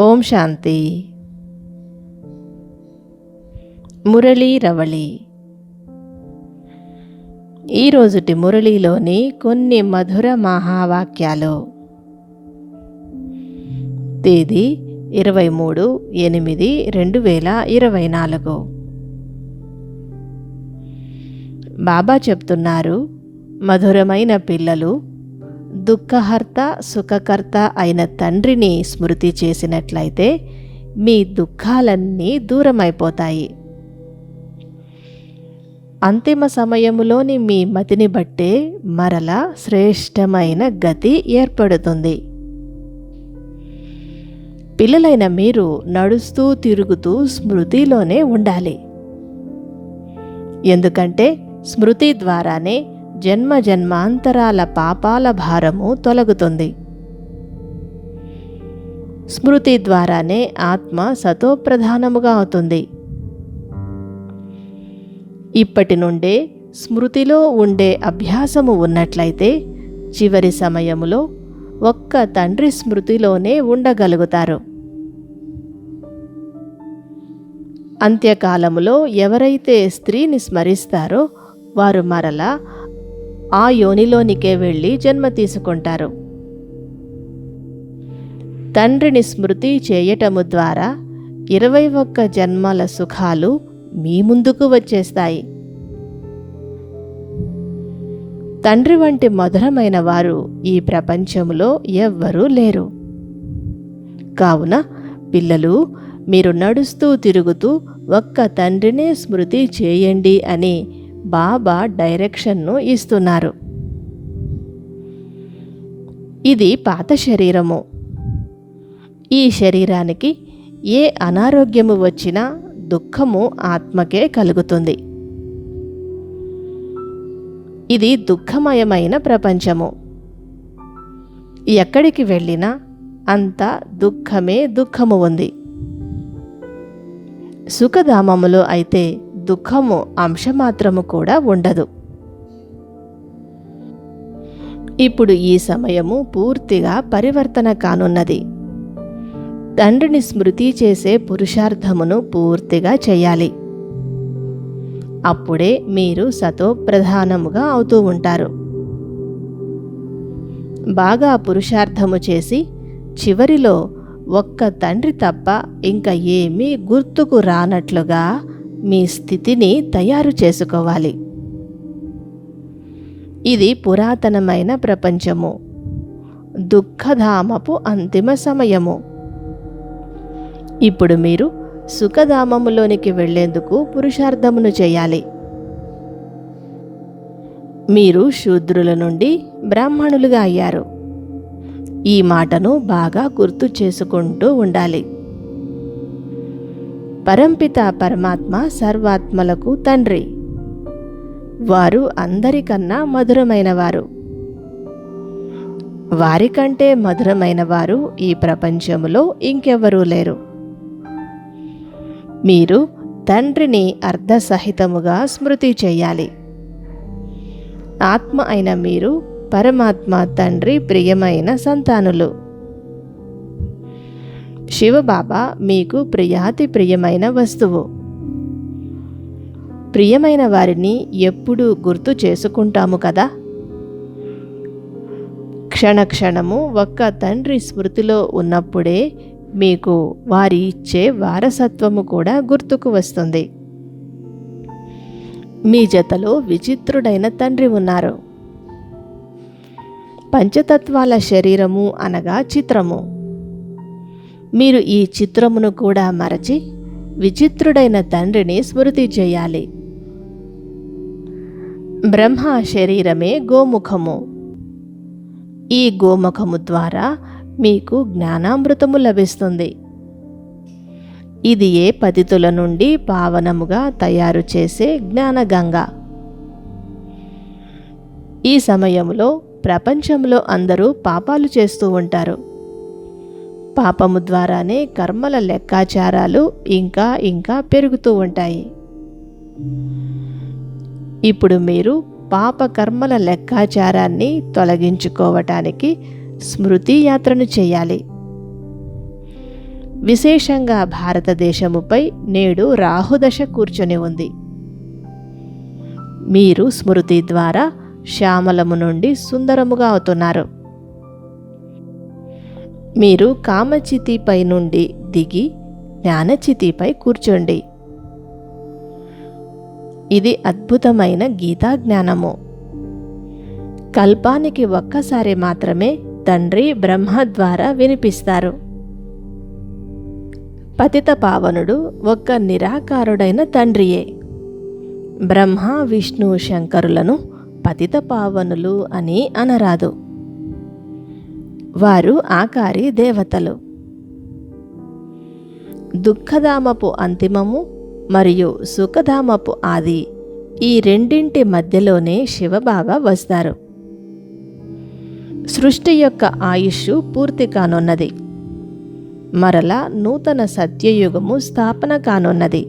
ఓం శాంతి. మురళీ రవళి. ఈరోజుటి మురళీలోని కొన్ని మధుర మహావాక్యాలు. తేదీ ఇరవై మూడు ఎనిమిది రెండు వేల ఇరవై నాలుగు. బాబా చెప్తున్నారు మధురమైన పిల్లలు దుఃఖహర్త సుఖకర్త అయిన తండ్రిని స్మృతి చేసినట్లయితే మీ దుఃఖాలన్నీ దూరమైపోతాయి. అంతిమ సమయములోని మీ మతిని బట్టే మరల శ్రేష్టమైన గతి ఏర్పడుతుంది. పిల్లలైన మీరు నడుస్తూ తిరుగుతూ స్మృతిలోనే ఉండాలి. ఎందుకంటే స్మృతి ద్వారానే జన్మ జన్మాంతరాల పాపాల భారము తొలగుతుంది. స్మృతి ద్వారానే ఆత్మ సతోప్రధానముగా అవుతుంది. ఇప్పటి నుండే స్మృతిలో ఉండే అభ్యాసము ఉన్నట్లయితే చివరి సమయములో ఒక్క తండ్రి స్మృతిలోనే ఉండగలుగుతారు. అంత్యకాలములో ఎవరైతే స్త్రీని స్మరిస్తారో వారు మరలా ఆ యోనిలోనికే వెళ్ళి జన్మ తీసుకుంటారు. తండ్రిని స్మృతి చేయటము ద్వారా ఇరవై ఒక్క జన్మల సుఖాలు మీ ముందుకు వచ్చేస్తాయి. తండ్రి వంటి మధురమైన వారు ఈ ప్రపంచంలో ఎవ్వరూ లేరు. కావున పిల్లలు మీరు నడుస్తూ తిరుగుతూ ఒక్క తండ్రినే స్మృతి చేయండి అని బాబా డైరెక్షన్ను ఇస్తున్నారు. ఇది పాత శరీరము. ఈ శరీరానికి ఏ అనారోగ్యము వచ్చినా దుఃఖము ఆత్మకే కలుగుతుంది. ఇది దుఃఖమయమైన ప్రపంచము. ఎక్కడికి వెళ్ళినా అంత దుఃఖమే దుఃఖము ఉంది. సుఖధామములో అయితే దుఃఖము అంశమాత్రము కూడా ఉండదు. ఇప్పుడు ఈ సమయము పూర్తిగా పరివర్తన కానున్నది. తండ్రిని స్మృతి చేసే పురుషార్థమును పూర్తిగా చేయాలి. అప్పుడే మీరు సతోప్రధానముగా అవుతూ ఉంటారు. బాగా పురుషార్థము చేసి చివరిలో ఒక్క తండ్రి తప్ప ఇంకా ఏమీ గుర్తుకు రానట్లుగా మీ స్థితిని తయారు చేసుకోవాలి. ఇది పురాతనమైన ప్రపంచము. దుఃఖధామపు అంతిమ సమయము. ఇప్పుడు మీరు సుఖధామములోనికి వెళ్ళేందుకు పురుషార్థమును చేయాలి. మీరు శూద్రుల నుండి బ్రాహ్మణులుగా అయ్యారు. ఈ మాటను బాగా గుర్తు చేసుకుంటూ ఉండాలి. పరంపిత పరమాత్మ సర్వాత్మలకు తండ్రి. వారు అందరికన్నా మధురమైనవారు. వారికంటే మధురమైన వారు ఈ ప్రపంచములో ఇంకెవ్వరూ లేరు. మీరు తండ్రిని అర్ధసహితముగా స్మృతి చేయాలి. ఆత్మ అయిన మీరు పరమాత్మ తండ్రి ప్రియమైన సంతానులు. శివబాబా మీకు ప్రియాతి ప్రియమైన వస్తువు. ప్రియమైన వారిని ఎప్పుడు గుర్తు చేసుకుంటాము కదా? క్షణక్షణము ఒక్క తండ్రి స్మృతిలో ఉన్నప్పుడే మీకు వారి ఇచ్చే వారసత్వము కూడా గుర్తుకు వస్తుంది. మీ జతలో విచిత్రుడైన తండ్రి ఉన్నారు. పంచతత్వాల శరీరము అనగా చిత్రము. మీరు ఈ చిత్రమును కూడా మరచి విచిత్రుడైన తండ్రిని స్మృతి చేయాలి. బ్రహ్మ శరీరమే గోముఖము. ఈ గోముఖము ద్వారా మీకు జ్ఞానామృతము లభిస్తుంది. ఇది ఏ పతితుల నుండి పావనముగా తయారు చేసే జ్ఞానగంగ. ఈ సమయంలో ప్రపంచంలో అందరూ పాపాలు చేస్తూ ఉంటారు. పాపము ద్వారానే కర్మల లెక్కాచారాలు ఇంకా ఇంకా పెరుగుతూ ఉంటాయి. ఇప్పుడు మీరు పాప కర్మల లెక్కాచారాన్ని తొలగించుకోవటానికి స్మృతి యాత్రను చేయాలి. విశేషంగా భారతదేశముపై నేడు రాహుదశ కూర్చొని ఉంది. మీరు స్మృతి ద్వారా శ్యామలము నుండి సుందరముగా అవుతున్నారు. మీరు కామచితిపై నుండి దిగి జ్ఞానచితిపై కూర్చోండి. ఇది అద్భుతమైన గీతా జ్ఞానము కల్పానికి ఒక్కసారి మాత్రమే తండ్రి బ్రహ్మ ద్వారా వినిపిస్తారు. పతిత పావనుడు ఒక్క నిరాకారుడైన తండ్రియే. బ్రహ్మ విష్ణు శంకరులను పతిత పావనులు అని అనరాదు. వారు ఆకారి దేవతలు. దుఃఖధామపు అంతిమము మరియు సుఖధామపు ఆది ఈ రెండింటి మధ్యలోనే శివబాబా వస్తారు. సృష్టి యొక్క ఆయుష్ పూర్తి కానున్నది. మరలా నూతన సత్యయుగము స్థాపన కానున్నది.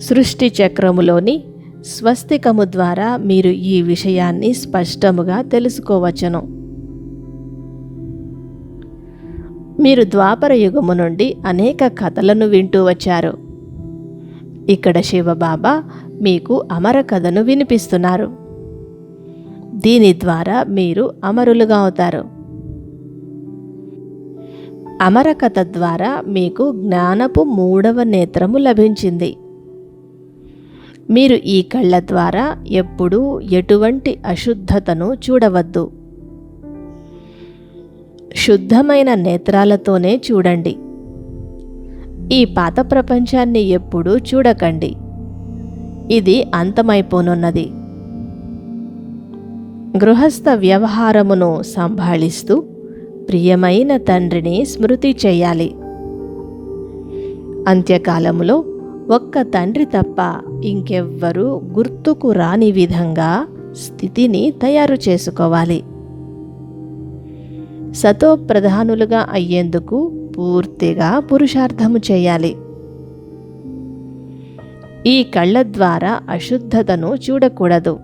సృష్టి చక్రములోని స్వస్తికము ద్వారా మీరు ఈ విషయాన్ని స్పష్టముగా తెలుసుకోవచ్చును. మీరు ద్వాపర యుగము నుండి అనేక కథలను వింటూ వచ్చారు. ఇక్కడ శివబాబా మీకు అమర కథను వినిపిస్తున్నారు. దీని ద్వారా మీరు అమరులుగా అవుతారు. అమరకథ ద్వారా మీకు జ్ఞానపు మూడవ నేత్రము లభించింది. మీరు ఈ కళ్ళ ద్వారా ఎప్పుడూ ఎటువంటి అశుద్ధతను చూడవద్దు. శుద్ధమైన నేత్రాలతోనే చూడండి. ఈ పాత ప్రపంచాన్ని ఎప్పుడూ చూడకండి. ఇది అంతమైపోనున్నది. గృహస్థ వ్యవహారమును సంభాళిస్తూ ప్రియమైన తండ్రిని స్మృతి చేయాలి. అంత్యకాలములో ఒక్క తండ్రి తప్ప ఇంకెవ్వరూ గుర్తుకు రాని విధంగా స్థితిని తయారు చేసుకోవాలి. సతో ప్రధానులుగా అయ్యేందుకు పూర్తిగా పురుషార్థము చేయాలి. ఈ కళ్ళ ద్వారా అశుద్ధతను చూడకూడదు.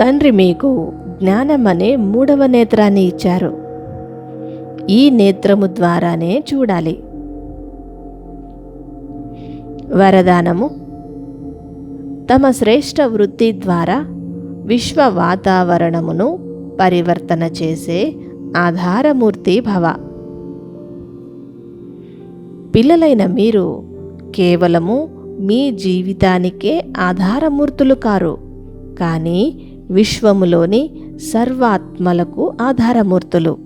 తండ్రి మీకు జ్ఞానమనే మూడవ నేత్రాన్ని ఇచ్చారు. ఈ నేత్రము ద్వారానే చూడాలి. వరదానము. తమ శ్రేష్ట వృత్తి ద్వారా విశ్వ వాతావరణమును పరివర్తన చేసే ఆధారమూర్తి భవ. పిల్లలైన మీరు కేవలము మీ జీవితానికే ఆధారమూర్తులు కారు. కానీ విశ్వములోని సర్వాత్మలకు ఆధారమూర్తులు.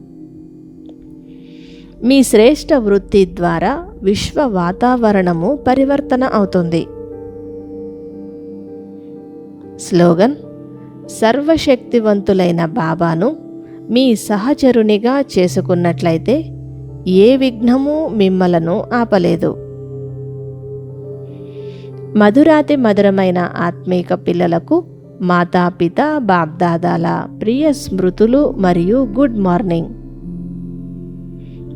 మీ శ్రేష్ట వృత్తి ద్వారా విశ్వ వాతావరణము పరివర్తన అవుతుంది. స్లోగన్ సర్వశక్తివంతులైన బాబాను మీ సహచరునిగా చేసుకున్నట్లయితే ఏ విఘ్నము మిమ్మలను ఆపలేదు. మధురాతి మధురమైన ఆత్మీక పిల్లలకు మాతాపిత బాబ్దాదాల ప్రియ స్మృతులు మరియు గుడ్ మార్నింగ్.